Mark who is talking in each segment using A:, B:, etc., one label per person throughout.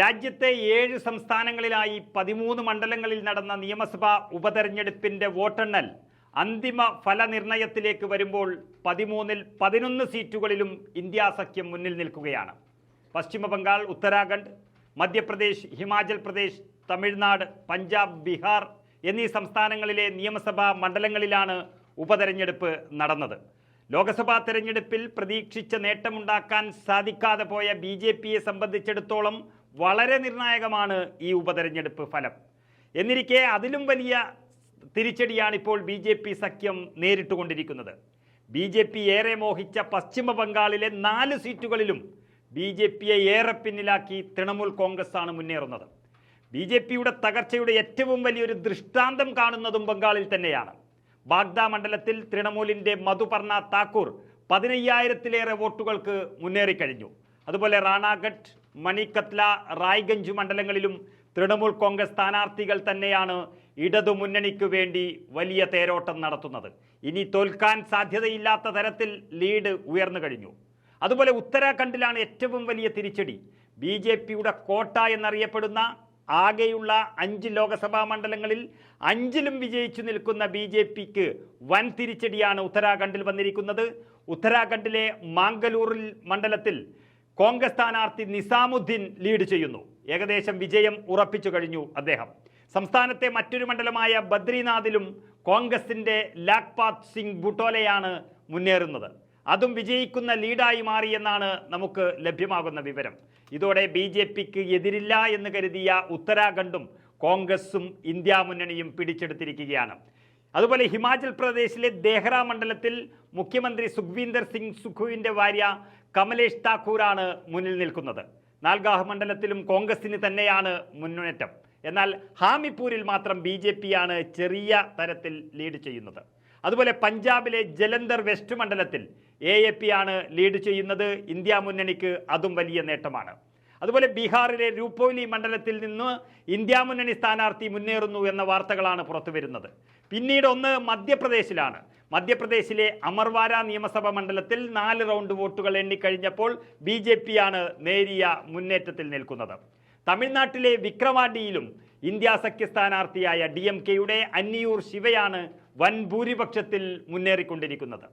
A: രാജ്യത്തെ ഏഴ് സംസ്ഥാനങ്ങളിലായി പതിമൂന്ന് മണ്ഡലങ്ങളിൽ നടന്ന നിയമസഭാ ഉപതെരഞ്ഞെടുപ്പിന്റെ വോട്ടെണ്ണൽ അന്തിമ ഫലനിർണയത്തിലേക്ക് വരുമ്പോൾ പതിമൂന്നിൽ പതിനൊന്ന് സീറ്റുകളിലും ഇന്ത്യ സഖ്യം മുന്നിൽ നിൽക്കുകയാണ്. പശ്ചിമബംഗാൾ ഉത്തരാഖണ്ഡ് മധ്യപ്രദേശ് ഹിമാചൽ പ്രദേശ് തമിഴ്നാട് പഞ്ചാബ് ബീഹാർ എന്നീ സംസ്ഥാനങ്ങളിലെ നിയമസഭാ മണ്ഡലങ്ങളിലാണ് ഉപതെരഞ്ഞെടുപ്പ് നടന്നത്. ലോക്സഭാ തെരഞ്ഞെടുപ്പിൽ പ്രതീക്ഷിച്ച നേട്ടമുണ്ടാക്കാൻ സാധിക്കാതെ പോയ ബി ജെ പിയെ സംബന്ധിച്ചിടത്തോളം വളരെ നിർണായകമാണ് ഈ ഉപതെരഞ്ഞെടുപ്പ് ഫലം. എന്നിരിക്കെ അതിലും വലിയ തിരിച്ചടിയാണ് ഇപ്പോൾ ബി ജെ പി സഖ്യം നേരിട്ടുകൊണ്ടിരിക്കുന്നത്. ബി ജെ പി ഏറെ മോഹിച്ച പശ്ചിമ ബംഗാളിലെ നാല് സീറ്റുകളിലും ബി ജെ പിയെ ഏറെ പിന്നിലാക്കി തൃണമൂൽ കോൺഗ്രസ് ആണ് മുന്നേറുന്നത്. ബി ജെ പിയുടെ തകർച്ചയുടെ ഏറ്റവും വലിയൊരു ദൃഷ്ടാന്തം കാണുന്നതും ബംഗാളിൽ തന്നെയാണ്. ബാഗ്ദ മണ്ഡലത്തിൽ തൃണമൂലിന്റെ മധുപർണ താക്കൂർ പതിനയ്യായിരത്തിലേറെ വോട്ടുകൾക്ക് മുന്നേറിക്കഴിഞ്ഞു. അതുപോലെ റാണാഘട്ട് മണിക്കത്ല റായ്ഗഞ്ച് മണ്ഡലങ്ങളിലും തൃണമൂൽ കോൺഗ്രസ് സ്ഥാനാർത്ഥികൾ തന്നെയാണ് ഇടതു മുന്നണിക്ക് വേണ്ടി വലിയ തേരോട്ടം നടത്തുന്നത്. ഇനി തോൽക്കാൻ സാധ്യതയില്ലാത്ത തരത്തിൽ ലീഡ് ഉയർന്നു കഴിഞ്ഞു. അതുപോലെ ഉത്തരാഖണ്ഡിലാണ് ഏറ്റവും വലിയ തിരിച്ചടി. ബി ജെ പിയുടെ കോട്ട എന്നറിയപ്പെടുന്ന ആകെയുള്ള അഞ്ച് ലോക്സഭാ മണ്ഡലങ്ങളിൽ അഞ്ചിലും വിജയിച്ചു നിൽക്കുന്ന ബി ജെ പിക്ക് വൻ തിരിച്ചടിയാണ് ഉത്തരാഖണ്ഡിൽ വന്നിരിക്കുന്നത്. ഉത്തരാഖണ്ഡിലെ മാംഗലൂറിൽ മണ്ഡലത്തിൽ കോൺഗ്രസ് സ്ഥാനാർത്ഥി നിസാമുദ്ദീൻ ലീഡ് ചെയ്യുന്നു. ഏകദേശം വിജയം ഉറപ്പിച്ചു കഴിഞ്ഞു അദ്ദേഹം. സംസ്ഥാനത്തെ മറ്റൊരു മണ്ഡലമായ ബദ്രിനാഥിലും കോൺഗ്രസിന്റെ ലാക്പാത് സിംഗ് ബുട്ടോലയാണ് മുന്നേറുന്നത്. അതും വിജയിക്കുന്ന ലീഡായി മാറിയെന്നാണ് നമുക്ക് ലഭ്യമാകുന്ന വിവരം. ഇതോടെ ബി ജെ പിക്ക് എതിരില്ല എന്ന് കരുതിയ ഉത്തരാഖണ്ഡും കോൺഗ്രസും ഇന്ത്യ മുന്നണിയും പിടിച്ചെടുത്തിരിക്കുകയാണ്. അതുപോലെ ഹിമാചൽ പ്രദേശിലെ ദേഹ്റ മണ്ഡലത്തിൽ മുഖ്യമന്ത്രി സുഖ്വീന്ദർ സിംഗ് സുഖുവിന്റെ ഭാര്യ കമലേഷ് താക്കൂറാണ് മുന്നിൽ നിൽക്കുന്നത്. നാൽഗാഹ് മണ്ഡലത്തിലും കോൺഗ്രസിന് തന്നെയാണ് മുന്നേറ്റം. എന്നാൽ ഹാമിപ്പൂരിൽ മാത്രം ബി ജെ പിയാണ് ചെറിയ തരത്തിൽ ലീഡ് ചെയ്യുന്നത്. അതുപോലെ പഞ്ചാബിലെ ജലന്ധർ വെസ്റ്റ് മണ്ഡലത്തിൽ എ എ പി ആണ് ലീഡ് ചെയ്യുന്നത്. ഇന്ത്യ മുന്നണിക്ക് അതും വലിയ നേട്ടമാണ്. അതുപോലെ ബീഹാറിലെ രൂപോലി മണ്ഡലത്തിൽ നിന്ന് ഇന്ത്യ മുന്നണി സ്ഥാനാർത്ഥി മുന്നേറുന്നു എന്ന വാർത്തകളാണ് പുറത്തു വരുന്നത്. പിന്നീട് ഒന്ന് മധ്യപ്രദേശിലാണ്. മധ്യപ്രദേശിലെ അമർവാര നിയമസഭാ മണ്ഡലത്തിൽ നാല് റൗണ്ട് വോട്ടുകൾ എണ്ണിക്കഴിഞ്ഞപ്പോൾ ബി ജെ പിയാണ് നേരിയ മുന്നേറ്റത്തിൽ നിൽക്കുന്നത്. തമിഴ്നാട്ടിലെ വിക്രവാണ്ടിയിലും ഇന്ത്യ സഖ്യ സ്ഥാനാർത്ഥിയായ ഡി എം കെയുടെ അന്നിയൂർ ശിവയാണ് വൻ ഭൂരിപക്ഷത്തിൽ മുന്നേറിക്കൊണ്ടിരിക്കുന്നത്.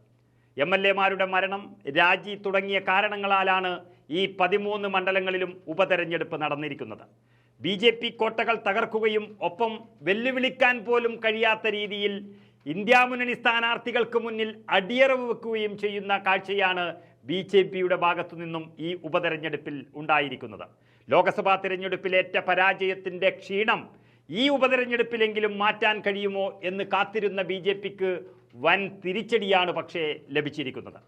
A: എം എൽ എമാരുടെ മരണം രാജി തുടങ്ങിയ കാരണങ്ങളാലാണ് ഈ പതിമൂന്ന് മണ്ഡലങ്ങളിലും ഉപതെരഞ്ഞെടുപ്പ് നടന്നിരിക്കുന്നത്. ബി ജെ പി കോട്ടകൾ തകർക്കുകയും ഒപ്പം വെല്ലുവിളിക്കാൻ പോലും കഴിയാത്ത രീതിയിൽ ഇന്ത്യ മുന്നണി സ്ഥാനാർത്ഥികൾക്ക് മുന്നിൽ അടിയറവ് വെക്കുകയും ചെയ്യുന്ന കാഴ്ചയാണ് ബി ജെ പിയുടെ ഭാഗത്തു നിന്നും ഈ ഉപതെരഞ്ഞെടുപ്പിൽ ഉണ്ടായിരിക്കുന്നത്. ലോക്സഭാ തിരഞ്ഞെടുപ്പിലേറ്റ പരാജയത്തിന്റെ ക്ഷീണം ഈ ഉപതെരഞ്ഞെടുപ്പിലെങ്കിലും മാറ്റാൻ കഴിയുമോ എന്ന് കാത്തിരുന്ന ബി വൻ തിരിച്ചടിയാണ് പക്ഷേ ലഭിച്ചിരിക്കുന്നത്.